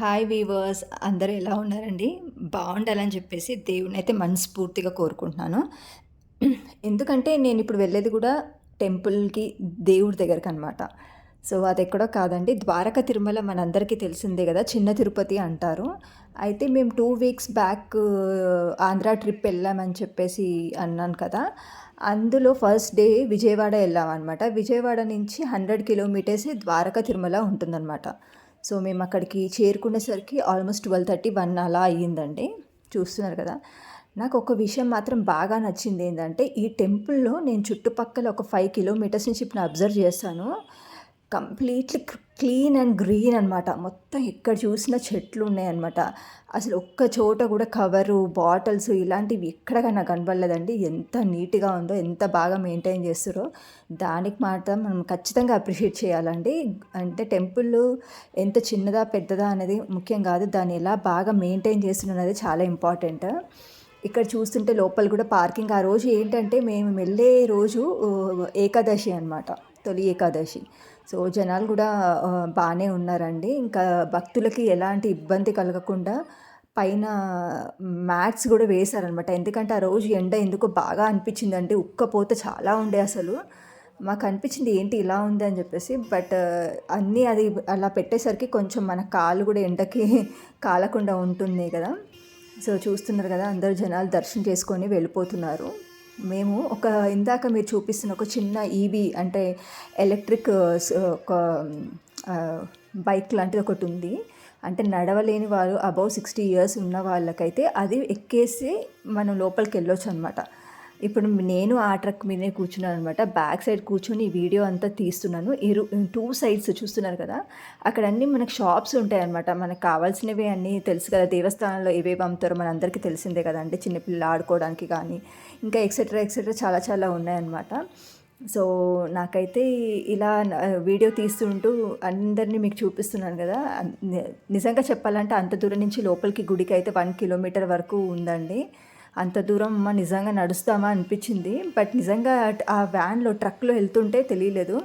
Hi weavers అందరూ ఎలా ఉన్నారండి? బాగుండాలని చెప్పేసి దేవుడిని అయితే మనస్ఫూర్తిగా కోరుకుంటున్నాను. ఎందుకంటే నేను ఇప్పుడు వెళ్ళేది కూడా టెంపుల్కి దేవుడి దగ్గరకు అనమాట సో అది ఎక్కడో కాదండి. ద్వారక తిరుమల మనందరికీ తెలిసిందే కదా చిన్న తిరుపతి అంటారు. అయితే మేము two weeks back Andhra trip వెళ్ళామని చెప్పేసి అన్నాను కదా. అందులో ఫస్ట్ డే విజయవాడ వెళ్ళామన్నమాట. విజయవాడ నుంచి హండ్రెడ్ కిలోమీటర్స్ ద్వారక తిరుమల ఉంటుందన్నమాట. సో మేము అక్కడికి చేరుకునేసరికి ఆల్మోస్ట్ ట్వెల్వ్ థర్టీ వన్ అలా అయ్యిందండి. చూస్తున్నారు కదా. నాకు ఒక విషయం మాత్రం బాగా నచ్చింది ఏంటంటే ఈ టెంపుల్లో నేను చుట్టుపక్కల ఒక ఫైవ్ కిలోమీటర్స్ నుంచి ఇప్పుడు అబ్జర్వ్ చేస్తాను. కంప్లీట్లీ క్లీన్ అండ్ గ్రీన్ అనమాట మొత్తం ఎక్కడ చూసినా చెట్లు ఉన్నాయన్నమాట. అసలు ఒక్క చోట కూడా కవరు బాటిల్స్ ఇలాంటివి ఎక్కడికైనా కనబడలేదండి. ఎంత నీట్గా ఉందో ఎంత బాగా మెయింటైన్ చేస్తారో దానికి మాత్రం మనం ఖచ్చితంగా అప్రిషియేట్ చేయాలండి. అంటే టెంపుల్ ఎంత చిన్నదా పెద్దదా అనేది ముఖ్యం కాదు. దాన్ని ఎలా బాగా మెయింటైన్ చేస్తున్నది చాలా ఇంపార్టెంట్. ఇక్కడ చూస్తుంటే లోపల కూడా పార్కింగ్. ఆ రోజు ఏంటంటే మేము వెళ్ళే రోజు ఏకాదశి అనమాట తొలి ఏకాదశి. సో జనాలు కూడా బాగానే ఉన్నారండి. ఇంకా భక్తులకి ఎలాంటి ఇబ్బంది కలగకుండా పైన మ్యాట్స్ కూడా వేశారనమాట. ఎందుకంటే ఆ రోజు ఎండ ఎందుకో బాగా అనిపించిందండి. ఉక్కపోత చాలా ఉండే అసలు. మాకు అనిపించింది ఏంటి ఇలా ఉంది? అని చెప్పేసి. బట్ అన్నీ అది అలా పెట్టేసరికి కొంచెం మన కాలు కూడా ఎండకి కాలకుండా ఉంటుంది కదా. సో చూస్తున్నారు కదా అందరు జనాలు దర్శనం చేసుకొని వెళ్ళిపోతున్నారు. మేము ఒక ఇందాక మీరు చూపిస్తున్న ఒక చిన్న ఈవీ అంటే ఎలక్ట్రిక్ ఒక బైక్ లాంటిది ఒకటి ఉంది. అంటే నడవలేని వారు అబౌవ్ సిక్స్టీ ఇయర్స్ ఉన్న వాళ్ళకైతే అది ఎక్కేసి మనం లోపలికి వెళ్ళొచ్చు అనమాట ఇప్పుడు నేను ఆ ట్రక్ మీదనే కూర్చున్నాను అనమాట బ్యాక్ సైడ్ కూర్చొని ఈ వీడియో అంతా తీస్తున్నాను. ఇరు టూ సైడ్స్ చూస్తున్నారు కదా అక్కడ అన్ని మనకు షాప్స్ ఉంటాయి అనమాట మనకు కావాల్సినవి అన్నీ తెలుసు కదా దేవస్థానంలో ఏవేవి అమ్ముతారో మన అందరికీ తెలిసిందే కదా అంటే చిన్నపిల్లలు ఆడుకోవడానికి కానీ ఇంకా ఎక్సెట్రా ఎక్సెట్రా చాలా చాలా ఉన్నాయన్నమాట. సో నాకైతే ఇలా వీడియో తీస్తుంటూ అందరినీ మీకు చూపిస్తున్నాను కదా. నిజంగా చెప్పాలంటే అంత దూరం నుంచి లోపలికి గుడికి అయితే వన్ కిలోమీటర్ వరకు ఉందండి. అంత దూరం అమ్మ నిజంగా నడుస్తామా అనిపించింది. బట్ నిజంగా ఆ వ్యాన్లో ట్రక్లో వెళ్తుంటే తెలియలేదు.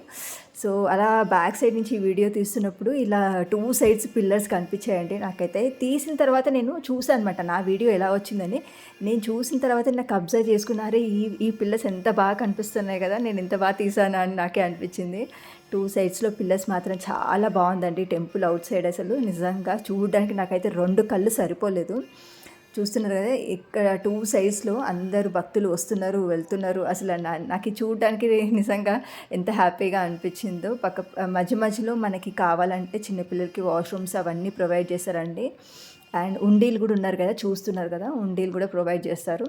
సో అలా బ్యాక్ సైడ్ నుంచి వీడియో తీస్తున్నప్పుడు ఇలా టూ సైడ్స్ పిల్లర్స్ కనిపించాయండి. నాకైతే తీసిన తర్వాత నేను చూసాను అనమాట నా వీడియో ఎలా వచ్చిందని. నేను చూసిన తర్వాత నాకు అబ్జర్వ్ చేసుకున్నారే ఈ ఈ పిల్లర్స్ ఎంత బాగా కనిపిస్తున్నాయి కదా నేను ఎంత బాగా తీసాను అని నాకే అనిపించింది. టూ సైడ్స్లో పిల్లర్స్ మాత్రం చాలా బాగుందండి టెంపుల్ అవుట్ సైడ్ అసలు. నిజంగా చూడడానికి నాకైతే రెండు కళ్ళు సరిపోలేదు. చూస్తున్నారు కదా ఇక్కడ టూ సైడ్స్లో అందరు భక్తులు వస్తున్నారు వెళ్తున్నారు. అసలు నాకు చూడడానికి నిజంగా ఎంత హ్యాపీగా అనిపించిందో. పక్క మధ్య మధ్యలో మనకి కావాలంటే చిన్నపిల్లలకి వాష్రూమ్స్ అవన్నీ ప్రొవైడ్ చేశారండి అండ్ ఉండీలు కూడా ఉన్నారు కదా చూస్తున్నారు కదా ఉండీలు కూడా ప్రొవైడ్ చేస్తారు.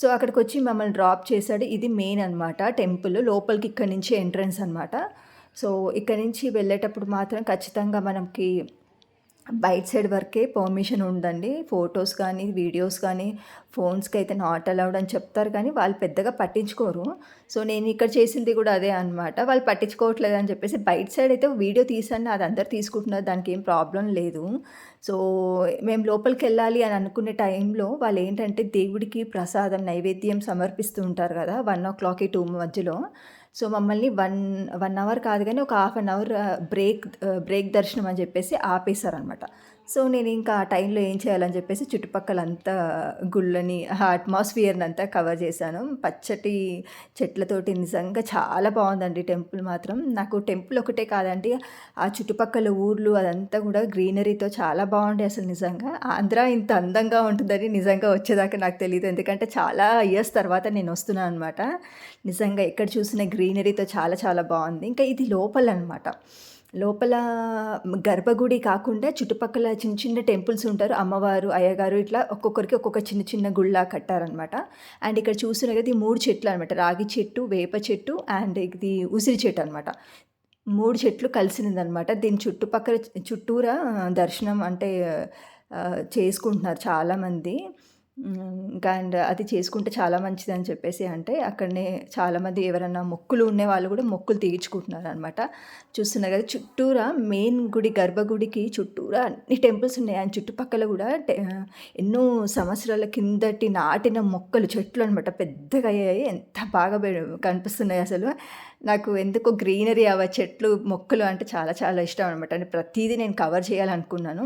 సో అక్కడికి వచ్చి మమ్మల్ని డ్రాప్ చేశాడు. ఇది మెయిన్ అనమాట టెంపుల్ లోపలికి ఇక్కడ నుంచి ఎంట్రన్స్ అనమాట సో ఇక్కడ నుంచి వెళ్ళేటప్పుడు మాత్రం ఖచ్చితంగా మనకి బయట సైడ్ వరకే పర్మిషన్ ఉందండి. ఫొటోస్ కానీ వీడియోస్ కానీ ఫోన్స్కి అయితే నాట్ అలౌడ్ అని చెప్తారు కానీ వాళ్ళు పెద్దగా పట్టించుకోరు. సో నేను ఇక్కడ చేసింది కూడా అదే అనమాట వాళ్ళు పట్టించుకోవట్లేదు అని చెప్పేసి బయట సైడ్ అయితే వీడియో తీసాను అది అందరు తీసుకుంటున్నారు దానికి ఏం ప్రాబ్లం లేదు. సో మేము లోపలికి వెళ్ళాలి అని అనుకునే టైంలో వాళ్ళు ఏంటంటే దేవుడికి ప్రసాదం నైవేద్యం సమర్పిస్తూ ఉంటారు కదా వన్ ఓ క్లాక్కి టూ మధ్యలో. సో మమ్మల్ని వన్ వన్ అవర్ కాదు కానీ ఒక half an hour break break దర్శనం అని చెప్పేసి ఆపేశారనమాట సో నేను ఇంకా ఆ టైంలో ఏం చేయాలని చెప్పేసి చుట్టుపక్కల అంతా గుళ్ళని అట్మాస్ఫియర్ని అంతా కవర్ చేశాను. పచ్చటి చెట్లతోటి నిజంగా చాలా బాగుందండి టెంపుల్ మాత్రం. నాకు టెంపుల్ ఒకటే కాదండి ఆ చుట్టుపక్కల ఊర్లు అదంతా కూడా గ్రీనరీతో చాలా బాగుండే అసలు నిజంగా. ఆంధ్ర ఇంత అందంగా ఉంటుందని నిజంగా వచ్చేదాకా నాకు తెలియదు ఎందుకంటే చాలా ఇయర్స్ తర్వాత నేను వస్తున్నాను అనమాట నిజంగా ఎక్కడ చూసిన గ్రీనరీతో చాలా చాలా బాగుంది. ఇంకా ఇది లోపల అనమాట లోపల గర్భగుడి కాకుండా చుట్టుపక్కల చిన్న చిన్న టెంపుల్స్ ఉంటారు. అమ్మవారు అయ్యగారు ఇట్లా ఒక్కొక్కరికి ఒక్కొక్క చిన్న చిన్న గుళ్ళ కట్టారనమాట అండ్ ఇక్కడ చూసిన ఇది మూడు చెట్లు అనమాట రాగి చెట్టు వేప చెట్టు అండ్ ఇది ఉసిరి చెట్టు అనమాట మూడు చెట్లు కలిసినదనమాట దీని చుట్టుపక్కల చుట్టూరా దర్శనం అంటే చేసుకుంటున్నారు చాలామంది. ఇంకా అండ్ అది చేసుకుంటే చాలా మంచిదని చెప్పేసి అంటే అక్కడనే చాలామంది ఎవరన్నా మొక్కులు ఉండే వాళ్ళు కూడా మొక్కులు తీర్చుకుంటున్నారు అనమాట చూస్తున్నారు కదా చుట్టూరా మెయిన్ గుడి గర్భగుడికి చుట్టూరా అన్ని టెంపుల్స్ ఉన్నాయి. అండ్ చుట్టుపక్కల కూడా ఎన్నో సంవత్సరాల కిందటి నాటిన మొక్కలు చెట్లు అనమాట పెద్దగా అయ్యాయి. ఎంత బాగా కనిపిస్తున్నాయి అసలు. నాకు ఎందుకో గ్రీనరీ అవ చెట్లు మొక్కలు అంటే చాలా చాలా ఇష్టం అనమాట అంటే ప్రతిదీ నేను కవర్ చేయాలనుకున్నాను.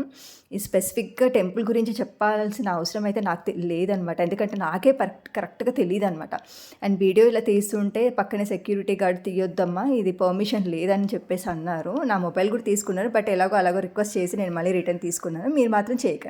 ఈ స్పెసిఫిక్గా టెంపుల్ గురించి చెప్పాల్సిన అవసరం అయితే నాకు లేదనమాట ఎందుకంటే నాకే పర్ఫెక్ట్ కరెక్ట్గా తెలియదు అనమాట అండ్ వీడియో ఇలా తీస్తుంటే పక్కనే సెక్యూరిటీ గార్డ్ తీయొద్దమ్మా ఇది పర్మిషన్ లేదని చెప్పేసి అన్నారు. నా మొబైల్ కూడా తీసుకున్నారు బట్ ఎలాగో అలాగో రిక్వెస్ట్ చేసి నేను మళ్ళీ రిటర్న్ తీసుకున్నాను. మీరు మాత్రం చేయకండి.